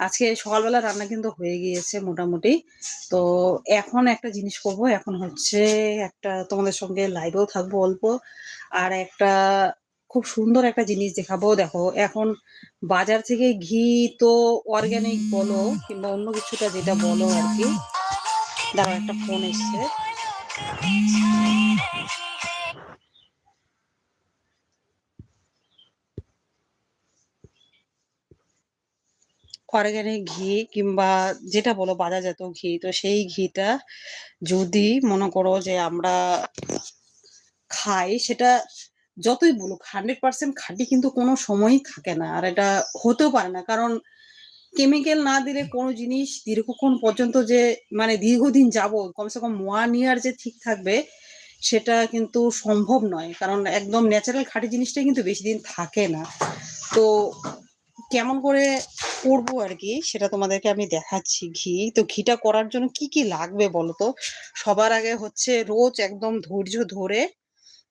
আজকে সকালবেলা রান্না কিন্তু হয়ে গিয়েছে মোটামুটি। তো এখন একটা জিনিস করব, এখন হচ্ছে একটা তোমাদের সঙ্গে লাইভেও থাকব অল্প। আর একটা খুব সুন্দর একটা জিনিস দেখাবো, দেখো, এখন বাজার থেকে ঘি তো অর্গানিক বলো কিংবা অন্য কিছুটা যেটা বলো আর কি। দাঁড়াও, একটা ফোন এসছে। অর্গানিক ঘি কিংবা যেটা বলো বাজারজাত ঘি, তো সেই ঘিটা যদি মনে করো যে আমরা খাই, সেটা যতই বলুক হান্ড্রেড পার্সেন্ট খাঁটি কিন্তু কোনো সময়ই থাকে না। আর এটা হতেও পারে না। কারণ কেমিক্যাল না দিলে কোনো জিনিস দীর্ঘক্ষণ পর্যন্ত যে মানে দীর্ঘদিন যাব কমসে কম ওয়ান ইয়ার যে ঠিক থাকবে, সেটা কিন্তু সম্ভব নয়। কারণ একদম ন্যাচারাল খাঁটি জিনিসটাই কিন্তু বেশি দিন থাকে না। তো কেমন করে করব আর কি সেটা তোমাদেরকে আমি দেখাচ্ছি ঘি। তো ঘিটা করার জন্য কি কি লাগবে বলো তো? সবার আগে হচ্ছে রোজ একদম ধৈর্য ধরে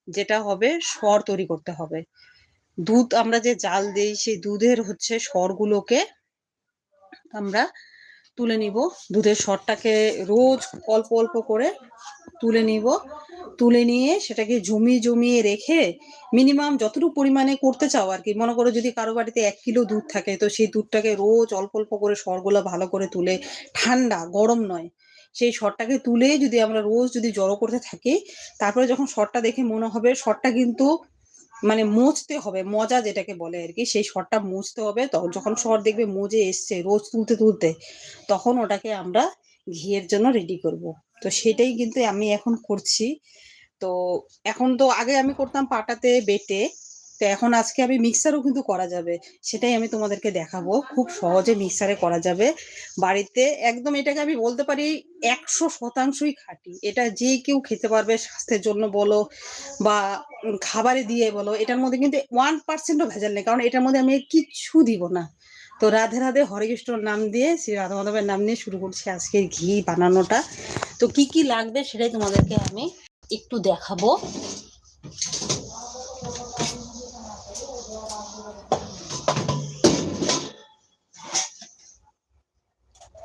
যেটা হবে স্বর তৈরি করতে হবে। দুধ আমরা যে জাল দিই, সেই দুধের হচ্ছে সরগুলোকে আমরা তুলে নিব। দুধের সরটাকে রোজ অল্প অল্প করে তুলে নিব। তুলে নিয়ে সেটাকে জমিয়ে জমিয়ে রেখে মিনিমাম যতটুকু পরিমাণে করতে চাও আর কি, মনে করো যদি কারও বাড়িতে এক কিলো দুধ থাকে, তো সেই দুধটাকে রোজ অল্প অল্প করে সরগুলো ভালো করে তুলে, ঠান্ডা, গরম নয়, সেই সরটাকে তুলে যদি আমরা রোজ যদি জড়ো করতে থাকি, তারপরে যখন সরটা দেখে মনে হবে সরটা কিন্তু মানে মুছতে হবে মজা যেটাকে বলে আর কি সেই শরটা মুছতে হবে। তখন যখন শর দেখবে মজে এসছে রোজ তুলতে তুলতে তখন ওটাকে আমরা ঘিয়ের জন্য রেডি করব। তো সেটাই কিন্তু আমি এখন করছি। তো এখন তো আগে আমি করতাম পাটাতে বেটে তো এখন আজকে আমি মিক্সারও কিন্তু করা যাবে। সেটাই আমি তোমাদেরকে দেখাবো। খুব সহজে মিক্সারে করা যাবে। বাড়িতে একদম এটাকে আমি বলতে পারি একশো শতাংশই খাঁটি। এটা যে কেউ খেতে পারবে স্বাস্থ্যের জন্য বলো বা খাবারে দিয়ে বলো, এটার মধ্যে কিন্তু ওয়ান পার্সেন্টও ভেজাল নেই। কারণ এটার মধ্যে আমি কিচ্ছু দিব না। তো রাধে রাধে, হরে কৃষ্ণর নাম দিয়ে শ্রী রাধা মাধবের নাম নিয়ে শুরু করছি আজকের ঘি বানানোটা। তো কি কি লাগবে সেটাই তোমাদেরকে আমি একটু দেখাবো।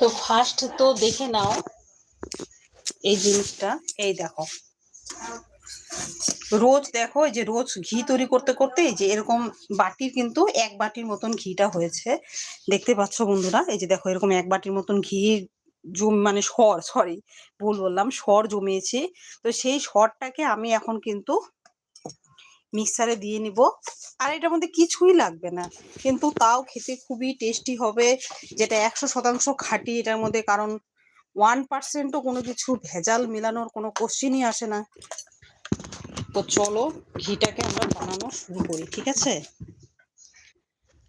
তো ফার্স্ট তো দেখে নাও এই জিনিসটা। এই দেখো। রোজ দেখো, এই যে রোজ ঘি তৈরি করতে করতে এই যে এরকম বাটির কিন্তু এক বাটির মতন ঘিটা হয়েছে। দেখতে পাচ্ছ বন্ধুরা, এই যে দেখো এরকম এক বাটির মতন ঘি জম মানে সর সরি ভুল বললাম, সর জমিয়েছি। তো সেই সরটাকে আমি এখন কিন্তু মিক্সারে দিয়ে নিব। আর এটার মধ্যে কিছুই লাগবে না। কিন্তু তাও খেতে খুবই টেস্টি হবে, যেটা একশো শতাংশ খাঁটি এটার মধ্যে, কারণ ওয়ান পার্সেন্টও কোনো কিছু ভেজাল মেলানোর কোনো কোশ্চিনই আসে না। তো চলো, ঘিটাকে আমরা বানানো শুরু করি, ঠিক আছে?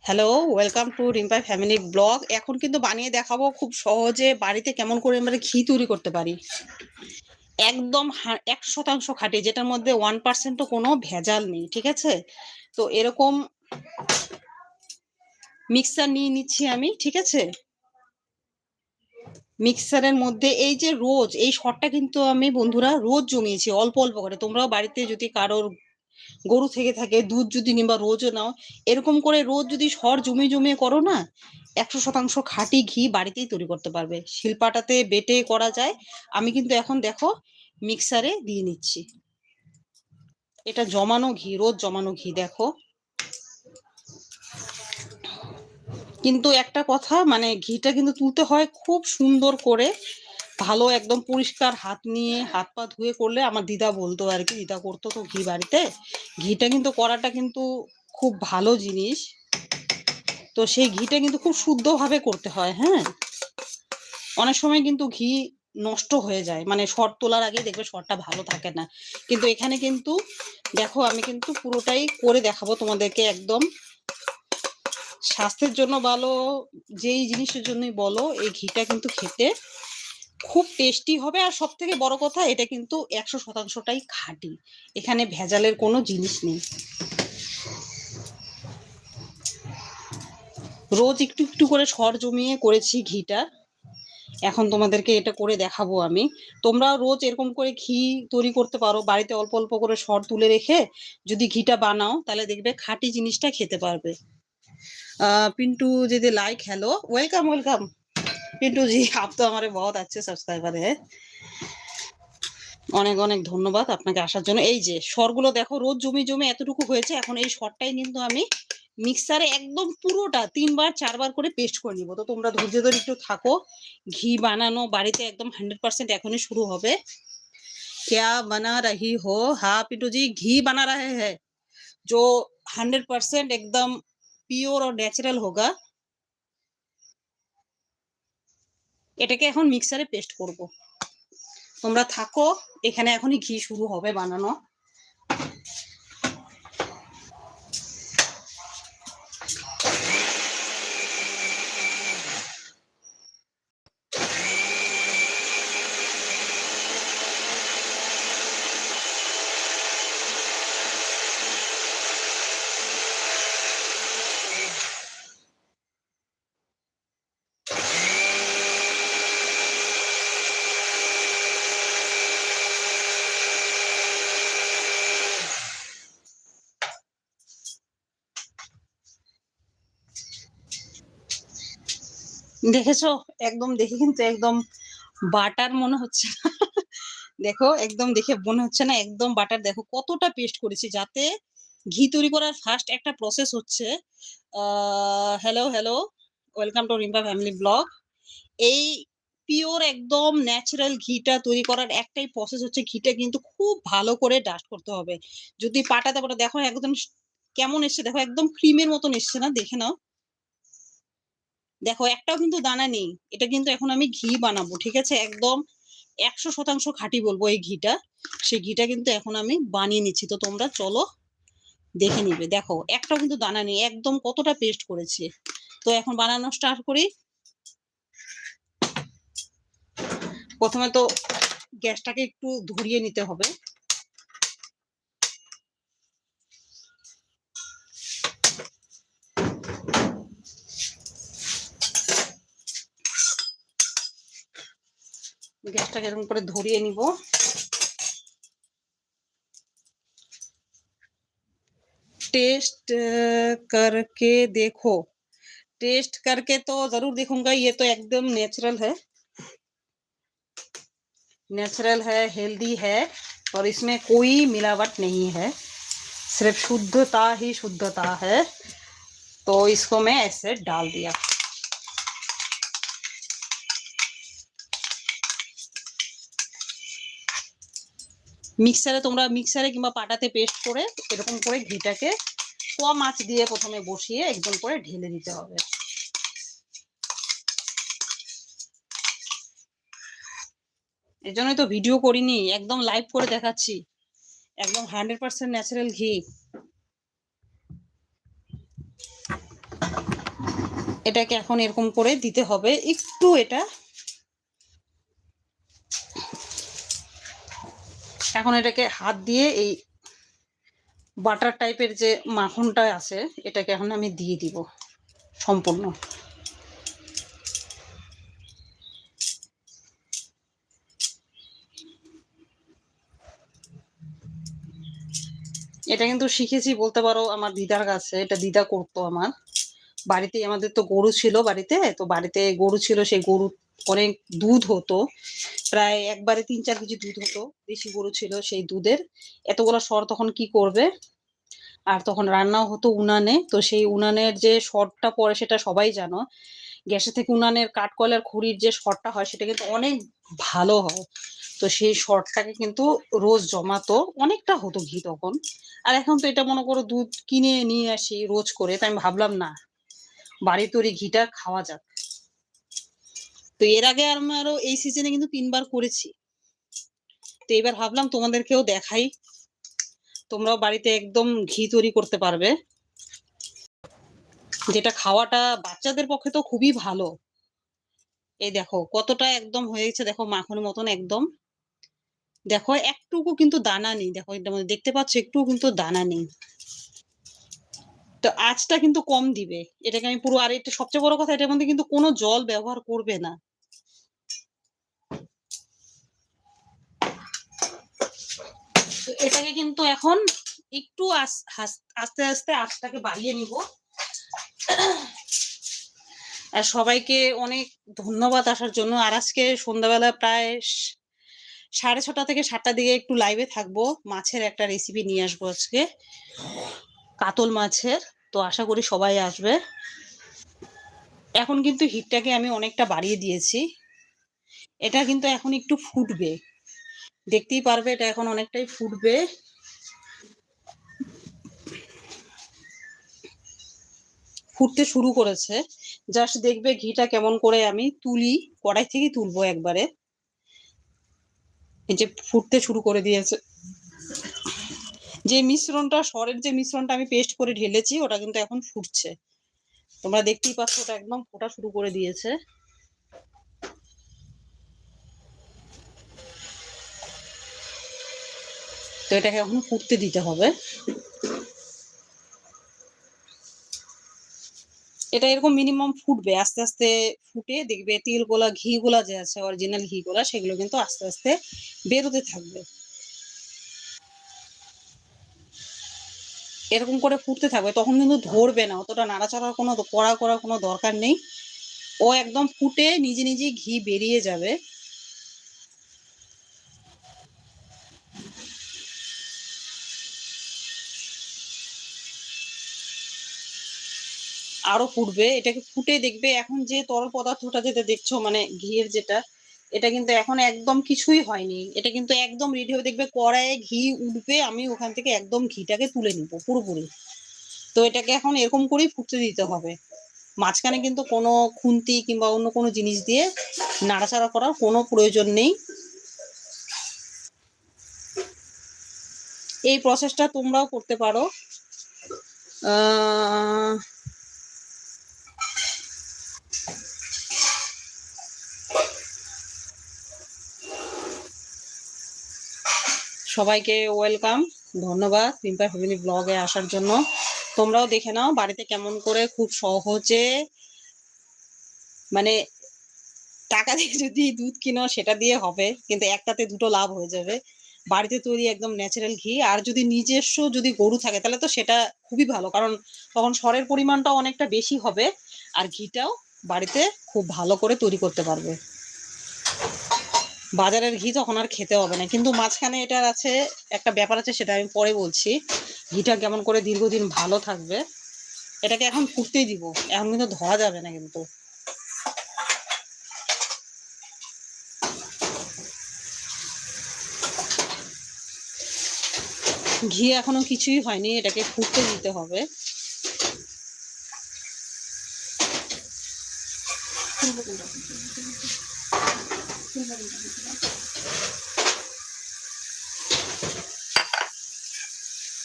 Hello welcome to Rimpai family blog এখন কিন্তু বানিয়ে দেখাবো খুব সহজে, বাড়িতে কেমন করে আমরা ঘি তৈরি করতে পারি। একদম একশো শতাংশ খাঁটি, যেটার মধ্যে ওয়ান পার্সেন্টও কোনো ভেজাল নেই, ঠিক আছে? তো এরকম মিক্সার নিয়ে নিচ্ছি আমি, ঠিক আছে? মিক্সারের মধ্যে এই যে রোজ, এই শটটা কিন্তু আমি বন্ধুরা রোজ জমিয়েছি, অল্প অল্প করে। তোমরাও বাড়িতে যদি কারোর গরু থেকে থাকে, দুধ যদি নিবা রোজও নাও, এরকম করে রোজ যদি সর জমিয়ে জমিয়ে করো না, একশো শতাংশ খাঁটি ঘি বাড়িতেই তৈরি করতে পারবে। শিলপাটাতে বেটে করা যায়। আমি কিন্তু এখন দেখো মিক্সারে দিয়ে নিচ্ছি। এটা জমানো ঘি, রোজ জমানো ঘি, দেখো। কিন্তু একটা কথা মানে ঘিটা কিন্তু তুলতে হয় খুব সুন্দর করে। ভালো একদম পরিষ্কার হাত নিয়ে হাত পা ধুয়ে করলে আমার দিদা বলতো আর কি, দিদা করতো তো ঘি বাড়িতে। ঘিটা কিন্তু করাটা কিন্তু খুব ভালো জিনিস। তো সেই ঘিটা কিন্তু খুব শুদ্ধভাবে করতে হয় হ্যাঁ? অনেক সময় কিন্তু ঘি নষ্ট হয়ে যায় মানে শর্ট তোলার আগে দেখবে শর্টটা ভালো থাকে না। কিন্তু এখানে কিন্তু, দেখো আমি কিন্তু পুরোটাই করে দেখাবো তোমাদেরকে একদম। স্বাস্থ্যের জন্য ভালো, যেই জিনিসের জন্যই বলো, এই ঘিটা কিন্তু খেতে খুব টেস্টি হবে আর সব থেকে বড় কথা এটা কিন্তু একশো শতাংশটাই খাঁটি। এখানে ভেজালের কোনো জিনিস নেই। রোজ একটু একটু করে সর জমিয়ে করেছি ঘিটা। এখন তোমাদেরকে এটা করে দেখাবো আমি। তোমরা রোজ এরকম করে ঘি তৈরি করতে পারো, বাড়িতে অল্প অল্প করে সর তুলে রেখে যদি ঘিটা বানাও তাহলে দেখবে খাঁটি জিনিসটা খেতে পারবে। পিন্টু যদি like hello welcome welcome welcome Pintu ji आप तो हमारे बहुत अच्छे সাবস্ক্রাইবার है অনেক অনেক ধন্যবাদ আপনাকে আসার জন্য এই যে স্বরগুলো দেখো রোজ জমি জমি এতটুকু হয়েছে এখন এই স্বরটাই কিন্তু আমি মিক্সারে একদম পুরোটা তিনবার চারবার করে পেস্ট করে নিব তো তোমরা ধৈর্য ধরে একটু থাকো ঘি বানানো বাড়িতে একদম হান্ড্রেড পার্সেন্ট এখনই শুরু হবে क्या बना रही हो हाँ पिंटू जी घी बना रहे हैं जो हंड्रेड परसेंट एकदम পিওর ও ন্যাচারাল হোগা এটাকে এখন মিক্সারে পেস্ট করব। তোমরা থাকো এখানে এখনই ঘি শুরু হবে বানানো। দেখেছ? একদম দেখে কিন্তু একদম বাটার মনে হচ্ছে। দেখো, একদম দেখে মনে হচ্ছে না, একদম বাটার। দেখো, কতটা পেস্ট করেছি যাতে ঘি তৈরি করার ফার্স্ট একটা প্রসেস হচ্ছে hello hello welcome to Rimpa family blog এই পিওর একদম ন্যাচারাল ঘিটা তৈরি করার একটাই প্রসেস হচ্ছে ঘিটা কিন্তু খুব ভালো করে ডাস্ট করতে হবে। যদি পাটাতে পাটা, দেখো, একদম কেমন এসছে, দেখো, একদম ক্রিমের মতন এসছে না, দেখে নাও। দেখো, একটাও কিন্তু দানা নেই। এটা কিন্তু এখন আমি ঘি বানাবো, ঠিক আছে? একদম একশো শতাংশ খাঁটি বলব এই ঘিটা। সেই ঘিটা কিন্তু এখন আমি বানিয়ে নিচ্ছি। তো তোমরা চলো দেখে নিবে। দেখো, একটাও কিন্তু দানা নেই, একদম কতটা পেস্ট করেছি। তো এখন বানানো স্টার্ট করি। প্রথমে তো গ্যাসটাকে একটু ধরিয়ে নিতে হবে। গ্যাসটাকে এরকম করে ধরিয়ে নিব टेस्ट अ, करके देखो टेस्ट करके तो जरूर देखूंगा ये तो एकदम नेचुरल है नेचुरल है हेल्दी है और इसमें कोई मिलावट नहीं है सिर्फ शुद्धता ही शुद्धता है तो इसको मैं ऐसे डाल दिया মিক্সারে তোমরা মিক্সারে কিংবা পাটাতে পেস্ট করে এরকম করে ঘিটাকে কম আঁচ দিয়ে প্রথমে বসিয়ে একদম করে ঢেলে দিতে হবে। এই জন্যই তো ভিডিও করিনি, একদম লাইভ করে দেখাচ্ছি। একদম হান্ড্রেড পার্সেন্ট ন্যাচারাল ঘি। এটাকে এখন এরকম করে দিতে হবে, একটু এটা এখন এটাকে হাত দিয়ে এই বাটার টাইপের যে মাখনটা আছে, এটাকে এখন আমি দিয়ে দিব সম্পূর্ণ। এটা কিন্তু শিখেছি, বলতে পারো আমার দিদার কাছে, এটা দিদা করতো আমার। বাড়িতে আমাদের তো গরু ছিল বাড়িতে, তো বাড়িতে গরু ছিল, সেই গরু অনেক দুধ হতো। প্রায় একবারে তিন চার কেজি দুধ হতো। দেশি গরু ছিল সেই দুধের। এতগুলো সর তখন কি করবে? আর তখন রান্নাও হতো উনানে। তো সেই উনানের যে সরটা পরে সেটা সবাই জানো। গ্যাসের থেকে উনানের কাঠকয়লার খড়ির যে সরটা হয় সেটা কিন্তু অনেক ভালো হয়। তো সেই সরটাকে কিন্তু রোজ জমাতো। অনেকটা হতো ঘি তখন। আর এখন তো এটা মনে করো দুধ কিনে নিয়ে আসি রোজ করে। তাই আমি ভাবলাম না বাড়ি তৈরি ঘিটা খাওয়া যাক। তো এর আগে আমারও এই সিজনে কিন্তু তিনবার করেছি। তো এবার ভাবলাম তোমাদেরকেও দেখাই। তোমরাও বাড়িতে একদম ঘি তৈরি করতে পারবে। যেটা খাওয়াটা বাচ্চাদের পক্ষে তো খুবই ভালো। এই দেখো, কতটা একদম হয়েছে দেখো মাখনের মতন একদম। দেখো, একটুকু কিন্তু দানা নেই। দেখো দেখতে পাচ্ছ একটুও কিন্তু দানা নেই। তো আঁচটা কিন্তু কম দিবে। এটাকে আমি পুরো, আর এটা সবচেয়ে বড় কথা, এটার মধ্যে কিন্তু কোনো জল ব্যবহার করবে না। এটাকে কিন্তু এখন একটু আস- আস্তে আস্তে আঁচটাকে বাড়িয়ে নিব। আর সবাইকে অনেক ধন্যবাদ আসার জন্য। আর আজকে সন্ধ্যাবেলা প্রায় সাড়ে ছটা থেকে সাতটার দিকে একটু লাইভে থাকব। মাছের একটা রেসিপি নিয়ে আসব আজকে। কাতল মাছের। তো আশা করি সবাই আসবে। এখন কিন্তু হিটটাকে আমি অনেকটা বাড়িয়ে দিয়েছি। এটা কিন্তু এখন একটু ফুটবে। দেখতেই পারবে এটা এখন অনেকটাই ফুটবে। ফুটতে শুরু করেছে। জাস্ট দেখবে ঘিটা কেমন করে আমি তুলি, কড়াই থেকে তুলবো একবারে। এই যে ফুটতে শুরু করে দিয়েছে। যে মিশ্রণটা, সরের যে মিশ্রণটা আমি পেস্ট করে ঢেলেছি, ওটা কিন্তু এখন ফুটছে। তোমরা দেখতেই পাচ্ছ ওটা একদম ফোটা শুরু করে দিয়েছে। তো এটাকে এখন ফুটতে দিতে হবে। এটা এরকম মিনিমাম ফুটবে, আস্তে আস্তে ফুটে দেখবে তেল গোলা ঘি গোলা যে আছে অরিজিনাল ঘি গোলা সেগুলো কিন্তু আস্তে আস্তে বেরোতে থাকবে। এরকম করে ফুটতে থাকবে, তখন কিন্তু ধরবে না। অতটা নাড়াচাড়ার কোনো, কড়া করার কোনো দরকার নেই। ও একদম ফুটে নিজে নিজে ঘি বেরিয়ে যাবে। আরও ফুটবে। এটাকে ফুটে দেখবে। এখন যে তরল পদার্থটা যেটা দেখছ মানে ঘিয়ের যেটা এটা কিন্তু এখন একদম কিছুই হয়নি। এটা কিন্তু একদম রেডি হয়ে দেখবে কড়াইয়ে ঘি উঠবে আমি ওখান থেকে একদম ঘিটাকে তুলে নিব পুরোপুরি। তো এটাকে এখন এরকম করেই ফুটতে দিতে হবে। মাঝখানে কিন্তু কোনো খুন্তি কিংবা অন্য কোনো জিনিস দিয়ে নাড়াচাড়া করার কোনো প্রয়োজন নেই। এই প্রসেসটা তোমরাও করতে পারো। সবাইকে ওয়েলকাম ধন্যবাদ পিম্পা ফ্যামিলি ব্লগে আসার জন্য। তোমরাও দেখে নাও বাড়িতে কেমন করে খুব সহজে মানে টাকা দিয়ে যদি দুধ কিনো সেটা দিয়ে হবে, কিন্তু একটাতে দুটো লাভ হয়ে যাবে। বাড়িতে তৈরি একদম ন্যাচারাল ঘি, আর যদি নিজস্ব যদি গরু থাকে, তাহলে তো সেটা খুবই ভালো, কারণ তখন সরের পরিমাণটাও অনেকটা বেশি হবে, আর ঘিটাও বাড়িতে খুব ভালো করে তৈরি করতে পারবে। বাজারের ঘি তখন আর খেতে হবে না। কিন্তু মাঝখানে এটার আছে, একটা ব্যাপার আছে সেটা আমি পরে বলছি। ঘিটা কেমন করে দীর্ঘদিন ভালো থাকবে, এটাকে এখন ফুটতেই দিব। এখন কিন্তু ধরা যাবে না কিন্তু। ঘি এখনও কিছুই হয়নি, এটাকে ফুটতে দিতে হবে।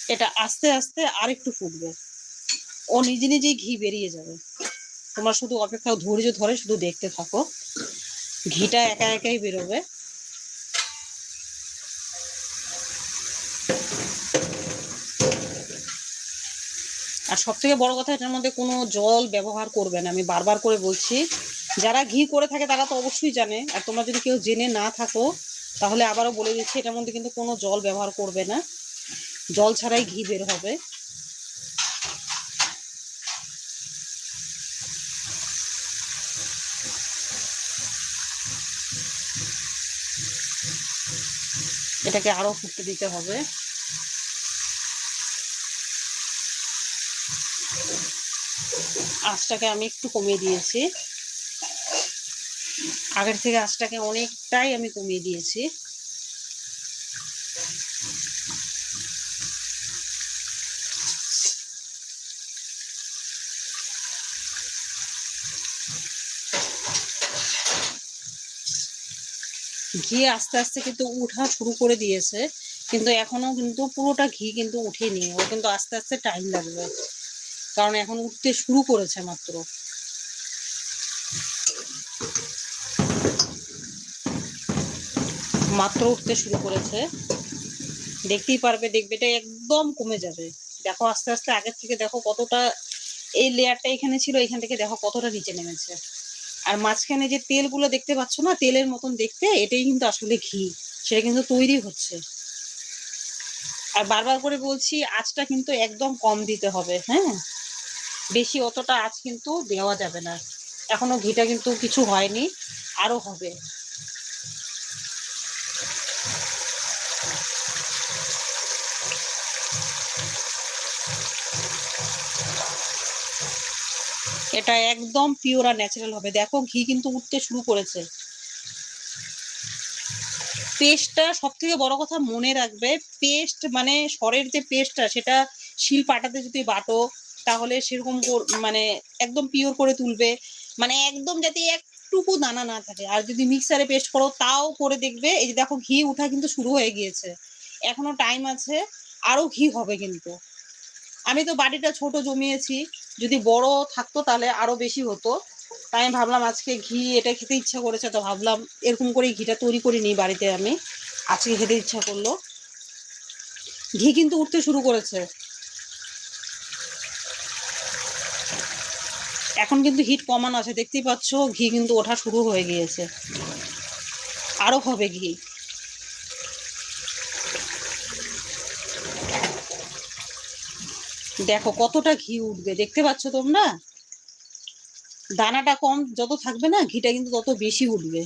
এটা আস্তে আস্তে আরেকটু ফুটবে। ও নিজে নিজেই ঘি বেরিয়ে যাবে। তোমরা শুধু অপেক্ষা ধৈর্য ধরে শুধু দেখতে থাকো। ঘিটা একা একাই বেরোবে। আর সব থেকে বড় কথা, এটার মধ্যে কোনো জল ব্যবহার করবে না। আমি বারবার করে বলছি যারা ঘি করে থাকে তারা তো অবশ্যই জানে। আর তোমরা যদি কেউ জেনে না থাকো, তাহলে আবারও বলে দিচ্ছি, এটার মধ্যে কিন্তু কোনো জল ব্যবহার করবে না। জল ছাড়াই ঘি বের হবে। এটাকে আরও ফুটতে দিতে হবে। আঁচটাকে আমি একটু কমিয়ে দিয়েছি। আগের থেকে আঁচটাকে অনেকটাই আমি কমিয়ে দিয়েছি। ঘি আস্তে আস্তে কিন্তু উঠা শুরু করে দিয়েছে, কিন্তু এখনও কিন্তু পুরোটা ঘি কিন্তু উঠেনি। ও কিন্তু আস্তে আস্তে টাইম লাগবে। কারণ এখন উঠতে শুরু করেছে মাত্র। মাত্র উঠতে শুরু করেছে। দেখতেই পারবে, দেখবে এটা একদম কমে যাবে। দেখো আস্তে আস্তে আগের থেকে দেখো কতটা এই লেয়ারটা এখানে ছিল, এখান থেকে দেখো কতটা নিচে নেমেছে। আর মাঝখানে যে তেলগুলো দেখতে পাচ্ছ না, তেলের মতন দেখতে, এটাই কিন্তু আসলে ঘি। সেটা কিন্তু তৈরি হচ্ছে। আর বারবার করে বলছি, আঁচটা কিন্তু একদম কম দিতে হবে হ্যাঁ? বেশি অতটা আঁচ কিন্তু দেওয়া যাবে না। এখনও ঘিটা কিন্তু কিছু হয়নি আরও হবে। এটা একদম পিওর আর ন্যাচারাল হবে। দেখো, ঘি কিন্তু উঠতে শুরু করেছে। পেস্টটা সব থেকে বড় কথা মনে রাখবে, পেস্ট মানে সরের যে পেস্টটা, সেটা শিল পাটাতে যদি বাটো, তাহলে সেরকম মানে একদম পিওর করে তুলবে। মানে একদম যাতে একটুকু দানা না থাকে। আর যদি মিক্সারে পেস্ট করো, তাও করে দেখবে, এই যে দেখো, ঘি উঠা কিন্তু শুরু হয়ে গিয়েছে। এখনও টাইম আছে আরও ঘি হবে কিন্তু। আমি তো বাড়িটা ছোট জমিয়েছি যদি বড় থাকতো তাহলে আরও বেশি হতো। তাই আমি ভাবলাম আজকে ঘি এটা খেতে ইচ্ছা করেছে, তো ভাবলাম এরকম করে ঘিটা তৈরি করে নিই বাড়িতে আমি। আজকে খেতে ইচ্ছা করল। ঘি কিন্তু উঠতে শুরু করেছে। এখন কিন্তু হিট কমানো আছে, দেখতেই পাচ্ছ, ঘি কিন্তু ওঠা শুরু হয়ে গিয়েছে। আরও হবে ঘি। দেখো কতটা ঘি উঠবে, দেখতে পাচ্ছ তোমরা? দানাটা কম যত থাকবে না, ঘিটা কিন্তু তত বেশি উঠবে।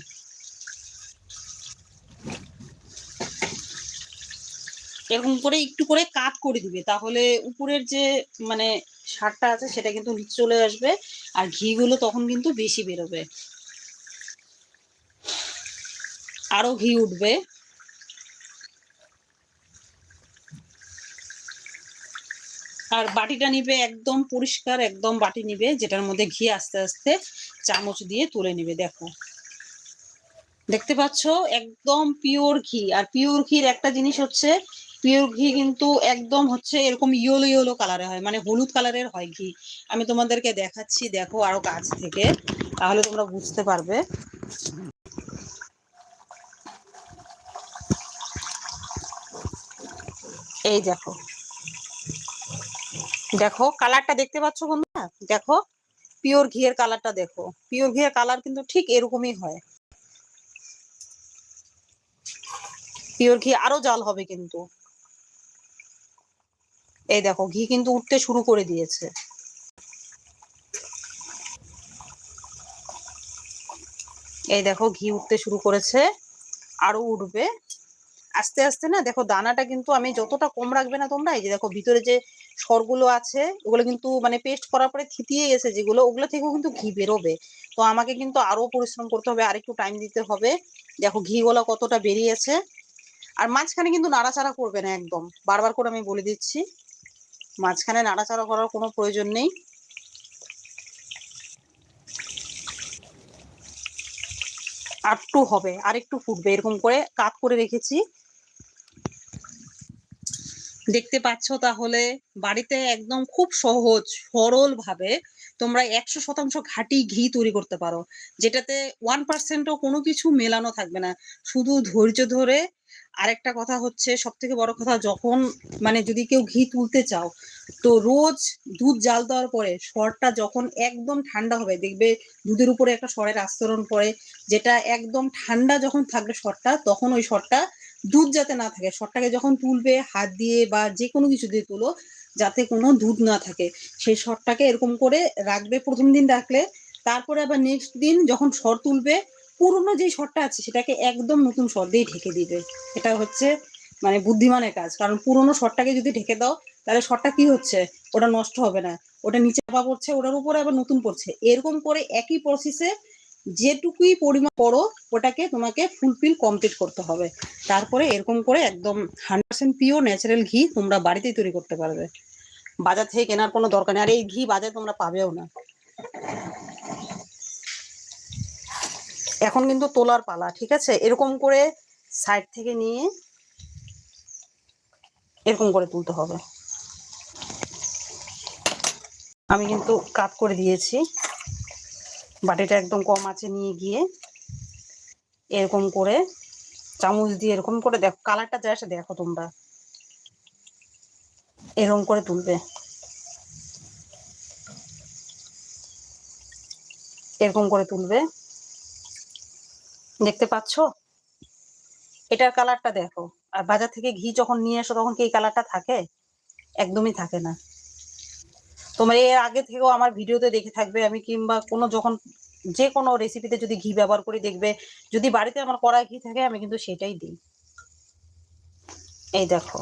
এরকম করে একটু করে কাট করে দিবে, তাহলে উপরের যে মানে সারটা আছে সেটা কিন্তু নিচে চলে আসবে, আর ঘিগুলো তখন কিন্তু বেশি বেরোবে। আরও ঘি উঠবে। আর বাটিটা নিবে একদম পরিষ্কার, একদম বাটি নিবে, যেটার মধ্যে ঘি আস্তে আস্তে চামচ দিয়ে তুলে নিবে, দেখো। দেখতে পাচ্ছ? একদম পিওর ঘি। আর পিওর ঘির একটা জিনিস হচ্ছে পিওর ঘি কিন্তু একদম হচ্ছে এরকম ইয়েলো ইয়েলো কালারে হয় মানে হলুদ কালারের হয় ঘি। আমি তোমাদেরকে দেখাচ্ছি, দেখো আরও কাছ থেকে, তাহলে তোমরা বুঝতে পারবে। এই দেখো। দেখো কালারটা দেখতে পাচ্ছ বন্ধুরা? দেখো পিওর ঘিয়ের কালারটা দেখো। পিওর ঘিয়ের কালার কিন্তু ঠিক এরকমই হয়। পিওর ঘি আরও জাল হবে কিন্তু। এই দেখো, ঘি কিন্তু উঠতে শুরু করে দিয়েছে। এই দেখো, ঘি উঠতে শুরু করেছে, আরও উঠবে। আস্তে আস্তে না, দেখো, দানাটা কিন্তু আমি যতটা কম রাখবে না তোমরা, এই যে দেখো, ভিতরে যে সরগুলো আছে, ওগুলো কিন্তু মানে পেস্ট করার পরে থিতিয়ে গেছে যেগুলো, ওগুলো থেকেও কিন্তু ঘি বেরোবে। তো আমাকে কিন্তু আরও পরিশ্রম করতে হবে আর একটু টাইম দিতে হবে। দেখো ঘিগুলো কতটা বেরিয়েছে। আর মাঝখানে কিন্তু নাড়াচাড়া করবে না একদম। বারবার করে আমি বলে দিচ্ছি। মাঝখানে নাড়াচাড়া করার কোনো প্রয়োজন নেই। আর একটু হবে আর একটু ফুটবে, এরকম করে কাত করে রেখেছি। দেখতে পাচ্ছ তাহলে বাড়িতে একদম খুব সহজ সরল ভাবে তোমরা একশো শতাংশ ঘাটি ঘি তৈরি করতে পারো। যেটাতে ওয়ান পার্সেন্টও কোনো কিছু মেলানো থাকবে না। শুধু ধৈর্য ধরে আরেকটা কথা হচ্ছে সব থেকে বড় কথা যখন মানে যদি কেউ ঘি তুলতে চাও, তো রোজ দুধ জাল দেওয়ার পরে সরটা যখন একদম ঠান্ডা হবে, দেখবে দুধের উপরে একটা সরের আস্তরণ পড়ে, যেটা একদম ঠান্ডা যখন থাকবে সরটা, তখন ওই সরটা দুধ যাতে না থাকে, শটটাকে যখন তুলবে, হাত দিয়ে বা যে কোনো কিছু দিয়ে তুলো, যাতে কোনো দুধ না থাকে। সেই শটটাকে এরকম করে রাখবে প্রথম দিন রাখলে, তারপরে আবার নেক্সট দিন যখন শর তুলবে, পুরোনো যে শটটা আছে, সেটাকে একদম নতুন শর দিয়ে ঢেকে দিবে। এটা হচ্ছে মানে বুদ্ধিমানের কাজ। কারণ পুরোনো শটটাকে যদি ঢেকে দাও, তাহলে শটটা কি হচ্ছে? ওটা নষ্ট হবে না। ওটা নিচে চাপা পড়ছে, ওটার উপরে আবার নতুন পড়ছে। এরকম করে একই প্রসেসে যেটুকুই পরিমাণ করো, ওটাকে তোমাকে ফুলফিল কমপ্লিট করতে হবে। তারপরে এরকম করে একদম হান্ড্রেড পার্সেন্ট পিওর ন্যাচারাল ঘি তোমরা বাড়িতেই তৈরি করতে পারবে। বাজার থেকে কেনার কোনো দরকার নেই, আর এই ঘি বাজারে তোমরা পাবেও না। এখন কিন্তু তোলার পালা, ঠিক আছে? এরকম করে সাইড থেকে নিয়ে এরকম করে তুলতে হবে। আমি কিন্তু কাট করে দিয়েছি। বাটিটা একদম কম আছে নিয়ে গিয়ে এরকম করে চামচ দিয়ে এরকম করে দেখো, কালারটা যা আসে দেখো তোমরা। এরকম করে তুলবে। এরকম করে তুলবে। দেখতে পাচ্ছো? এটার কালারটা দেখো। আর বাজার থেকে ঘি যখন নিয়ে আসো তখন কি এই কালারটা থাকে? একদমই থাকে না। তোমরা এর আগে থেকেও আমার ভিডিওতে দেখে থাকবে, আমি কিংবা কোনো যখন যে কোনো রেসিপিতে যদি ঘি ব্যবহার করি দেখবে, যদি বাড়িতে আমার কড়া ঘি থাকে, আমি কিন্তু সেটাই দিই। এই দেখো।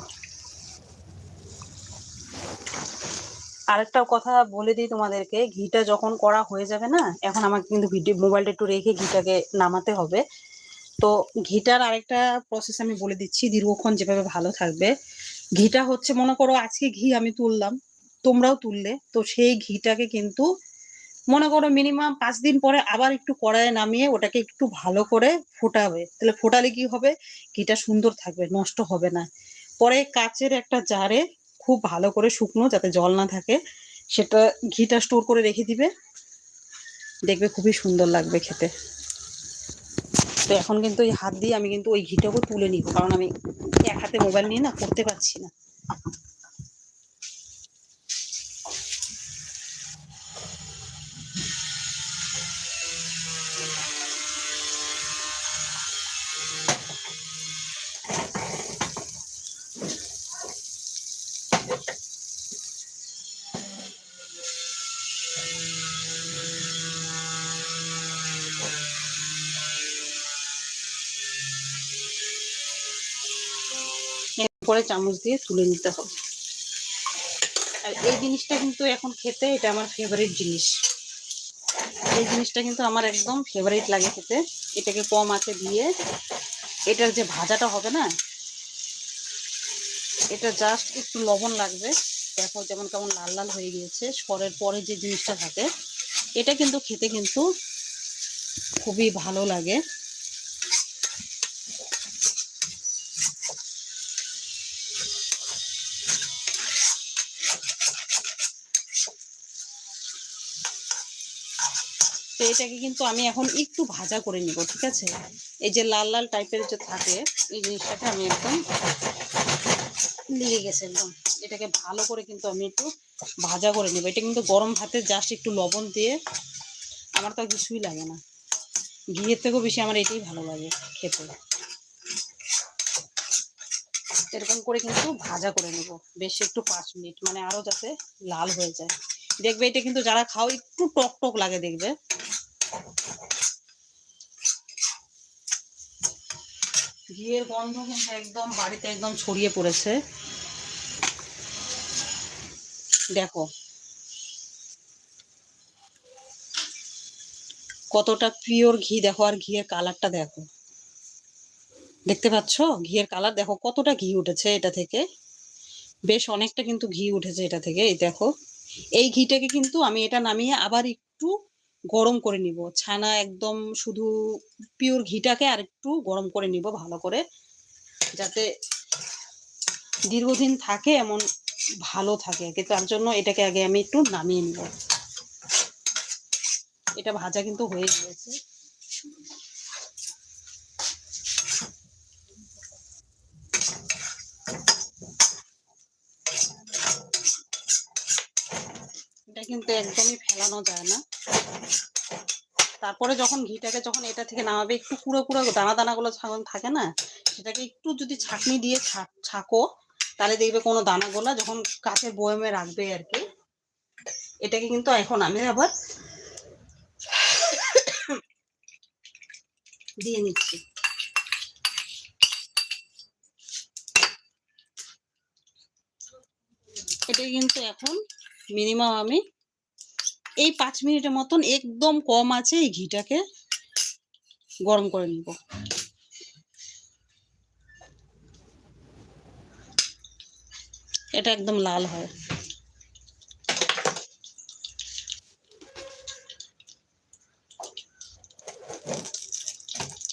আরেকটা কথা বলে দিই তোমাদেরকে, ঘিটা যখন করা হয়ে যাবে না, এখন আমাকে কিন্তু ভিডিও মোবাইলটা একটু রেখে ঘিটাকে নামাতে হবে। তো ঘিটার আরেকটা প্রসেস আমি বলে দিচ্ছি, দীর্ঘক্ষণ যেভাবে ভালো থাকবে। ঘিটা হচ্ছে, মনে করো আজকে ঘি আমি তুললাম তোমরাও তুললে। তো সেই ঘিটাকে কিন্তু মনে করো মিনিমাম পাঁচ দিন পরে আবার একটু কড়াইয়ে নামিয়ে ওটাকে একটু ভালো করে ফোটাবে। তাহলে ফোটালে কি হবে? ঘিটা সুন্দর থাকবে, নষ্ট হবে না। পরে কাচের একটা জারে খুব ভালো করে শুকনো যাতে জল না থাকে, সেটা ঘিটা স্টোর করে রেখে দিবে। দেখবে খুবই সুন্দর লাগবে খেতে। তো এখন কিন্তু এই হাত দিয়ে আমি কিন্তু ওই ঘিটাকে তুলে নিব, কারণ আমি এক হাতে মোবাইল নিয়ে না করতে পারছি না। এরপরে চামচ দিয়ে তুলে নিতে হবে। আর এই জিনিসটা কিন্তু এখন খেতে এটা আমার ফেভারিট জিনিস। এই জিনিসটা কিন্তু আমার একদম ফেভারিট লাগে খেতে। এটাকে কম আছে দিয়ে এটার যে ভাজাটা হবে না, এটা জাস্ট একটু লবণ লাগবে। দেখো যেমন কেমন লাল লাল হয়ে গিয়েছে, সরের পরে যে জিনিসটা থাকে, এটা কিন্তু খেতে কিন্তু খুবই ভালো লাগে। এটাকে কিন্তু আমি এখন একটু ভাজা করে নিব, ঠিক আছে? এই যে লাল লাল টাইপের যে থাকে, এই জিনিসটাকে আমি একদম লেগে গেছে একদম। এটাকে ভালো করে কিন্তু আমি একটু ভাজা করে নেব। এটা কিন্তু গরম ভাতে জাস্ট একটু লবণ দিয়ে আমার তো কিছুই লাগে না। ঘিয়ের থেকেও বেশি আমার এটাই ভালো লাগে খেতে। এরকম করে কিন্তু ভাজা করে নেব, বেশ একটু পাঁচ মিনিট মানে আরও যাতে লাল হয়ে যায়। দেখবে এটা কিন্তু যারা খাও, একটু টক টক লাগে দেখবে। ঘিয়ের গন্ধ কিন্তু একদম বাড়িতে একদম ছড়িয়ে পড়েছে। দেখো। কতটা পিওর ঘি, দেখো, আর ঘিয়ের কালারটা দেখো। দেখতে পাচ্ছ? ঘিয়ের কালার দেখো, কতটা ঘি উঠেছে এটা থেকে। বেশ অনেকটা কিন্তু ঘি উঠেছে এটা থেকে, এই দেখো। এই ঘিটাকে কিন্তু আমি এটা নামিয়ে আবার একটু গরম করে নিব। ছানা একদম শুধু পিওর ঘিটাকে আর একটু গরম করে নিব ভালো করে। যাতে দীর্ঘদিন থাকে এমন ভালো থাকে কিন্তু তার জন্য এটাকে আগে আমি একটু নামিয়ে নিব। এটা ভাজা কিন্তু হয়ে গিয়েছে। এটা কিন্তু একদমই ফেলানো যায় না। তারপরে যখন ঘিটাকে যখন এটা থেকে নামাবে, একটু পুরো পুরো দানা দানাগুলো যখন থাকে না, সেটাকে একটু যদি ছাঁকনি দিয়ে ছাকো, তাহলে দেখবে কোনো দানাগুলো যখন কাঠের বয়মে রাখবে আর কি, এটাকে কিন্তু এখন আমি আবার দিয়ে নিচ্ছি। এটা কিন্তু এখন মিনিমাম আমি এই পাঁচ মিনিটের মতন একদম কম আছে এই ঘিটাকে গরম করে নিব। এটা একদম লাল হয়।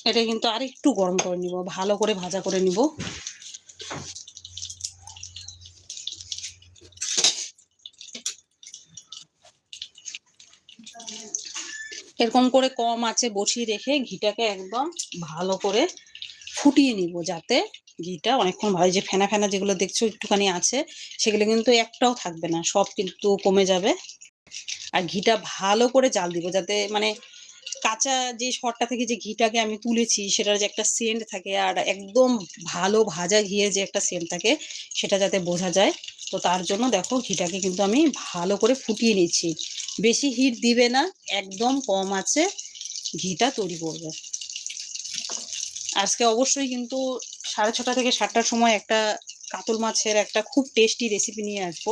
এটা কিন্তু আর একটু গরম করে নিব, ভালো করে ভাজা করে নিব। এরকম করে কম আছে বসিয়ে রেখে ঘিটাকে একদম ভালো করে ফুটিয়ে নিব যাতে ঘিটা অনেকক্ষণ ভালো যে ফেনা ফেনা যেগুলো দেখছ একটুখানি আছে, সেগুলো কিন্তু একটাও থাকবে না, সব কিন্তু কমে যাবে। আর ঘিটা ভালো করে জাল দিব যাতে মানে কাঁচা যে শরটা থেকে যে ঘিটাকে আমি তুলেছি, সেটার যে একটা সেন্ট থাকে আর একদম ভালো ভাজা ঘিয়ের যে একটা সেন্ট থাকে, সেটা যাতে বোঝা যায়। তো তার জন্য দেখো ঘিটাকে কিন্তু আমি ভালো করে ফুটিয়ে নিচ্ছি। বেশি হিট দিবে না, একদম কম আছে, ঘিটা তৈরি করবে। আজকে অবশ্যই কিন্তু সাড়ে ছটা থেকে সাতটার সময় একটা কাতল মাছের একটা খুব টেস্টি রেসিপি নিয়ে আসব।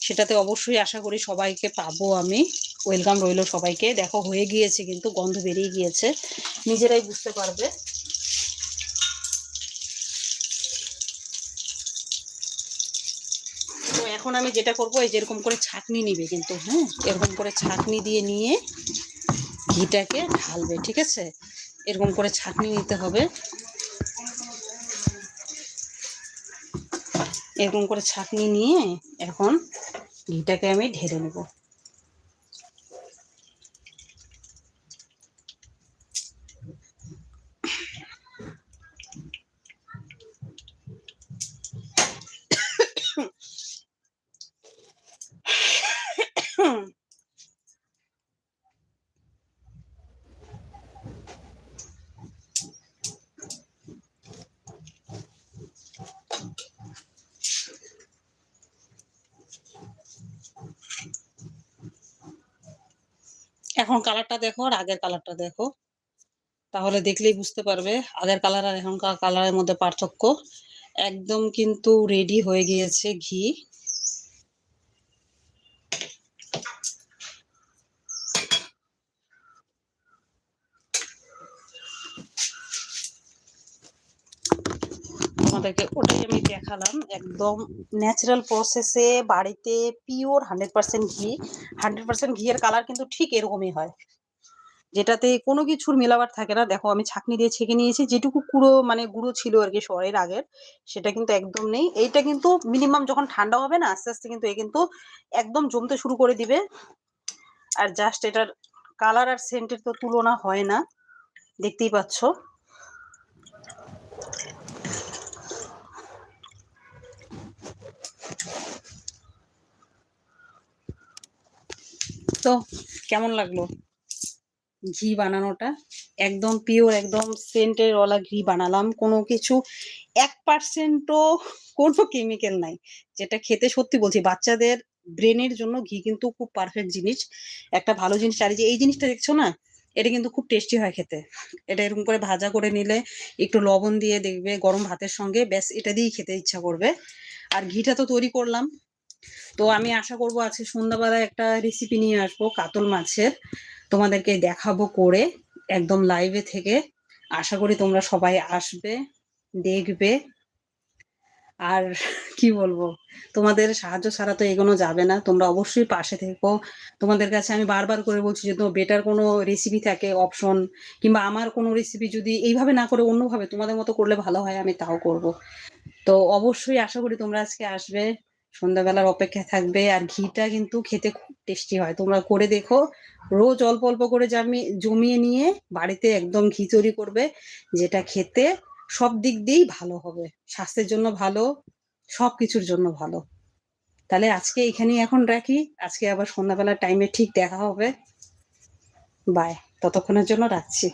সেটাতে অবশ্যই আশা করি সবাইকে পাবো আমি। ওয়েলকাম রইল সবাইকে। দেখো হয়ে গিয়েছে কিন্তু, গন্ধ বেরিয়ে গিয়েছে। নিজেরাই বুঝতে পারবে তো এখন আমি যেটা করব, এই যেরকম করে ছাকনি নিবে কিন্তু হ্যাঁ? এরকম করে ছাকনি দিয়ে নিয়ে ঘিটাকে ঢালবে, ঠিক আছে? এরকম করে ছাকনি নিতে হবে। এরকম করে ছাকনি নিয়ে এখন ঘিটাকে আমি ঢেলে নেব। এখন কালারটা দেখো আর আগের কালারটা দেখো। তাহলে দেখলেই বুঝতে পারবে, আগের কালার আর এখনকার কালারের মধ্যে পার্থক্য। একদম কিন্তু রেডি হয়ে গিয়েছে ঘি। তোমাদেরকে ওটাই আমি দেখালাম। একদম ন্যাচারাল প্রসেসে বাড়িতে পিওর হান্ড্রেড পার্সেন্ট ঘি। হান্ড্রেড পার্সেন্ট ঘিয়ের কালার কিন্তু ঠিক এরকমই হয়। যেটাতে কোনো কিছুর মেলাবার থাকে না। দেখো, আমি ছাকনি দিয়ে ছেঁকে নিয়েছি। যেটুকু কুড়ো মানে গুঁড়ো ছিল আর কি শহরের আগের, সেটা কিন্তু একদম নেই। এইটা কিন্তু মিনিমাম যখন ঠান্ডা হবে না, আস্তে আস্তে কিন্তু এ কিন্তু একদম জমতে শুরু করে দিবে। আর জাস্ট এটার কালার আর সেন্টের তো তুলনা হয় না। দেখতেই পাচ্ছ। তো কেমন লাগল? ঘি বানানোটা? একদম পিওর একদম সেন্টের ওয়ালা ঘি বানালাম। কোনো কিছু, এক পার্সেন্টও কোনো কেমিক্যাল নাই। যেটা খেতে সত্যি বলছি, বাচ্চাদের ব্রেনের জন্য ঘি কিন্তু খুব পারফেক্ট জিনিস। একটা ভালো জিনিস, আর যে, এই জিনিসটা দেখছ না? এটা কিন্তু খুব টেস্টি হয় খেতে। এটা এরকম করে ভাজা করে নিলে, একটু লবণ দিয়ে দেখবে গরম ভাতের সঙ্গে, ব্যাস এটা দিয়েই খেতে ইচ্ছা করবে। আর ঘিটা তো তৈরি করলাম। তো আমি আশা করব আজকে সন্ধ্যাবেলায় একটা রেসিপি নিয়ে আসব, কাতল মাছের। তোমাদেরকে দেখাবো করে একদম লাইভে থেকে। আশা করি তোমরা সবাই আসবে, দেখবে। আর কি বলব, তোমাদের সাহায্য ছাড়া তো এগোনো যাবে না। তোমরা অবশ্যই পাশে থেকো। তোমাদের কাছে আমি বারবার করে বলছি যে যদি বেটার কোনো রেসিপি থাকে অপশন কিংবা, আমার কোনো রেসিপি যদি এইভাবে না করে অন্যভাবে তোমাদের মতো করলে ভালো হয়, আমি তাও করব। তো অবশ্যই আশা করি তোমরা আজকে আসবে। সন্ধ্যাবেলার অপেক্ষায় থাকবে আর ঘিটা কিন্তু খেতে খুব টেস্টি হয়। তোমরা করে দেখো। রোজ অল্প অল্প করে জামি, জমিয়ে নিয়ে বাড়িতে একদম ঘি তৈরি করবে, যেটা খেতে সব দিক দিয়েই ভালো হবে। স্বাস্থ্যের জন্য ভালো, সব কিছুর জন্য ভালো। তাহলে আজকে এখানেই এখন রাখি। আজকে আবার সন্ধ্যাবেলার টাইমে ঠিক দেখা হবে। বাই ততক্ষণের জন্য রাখছি।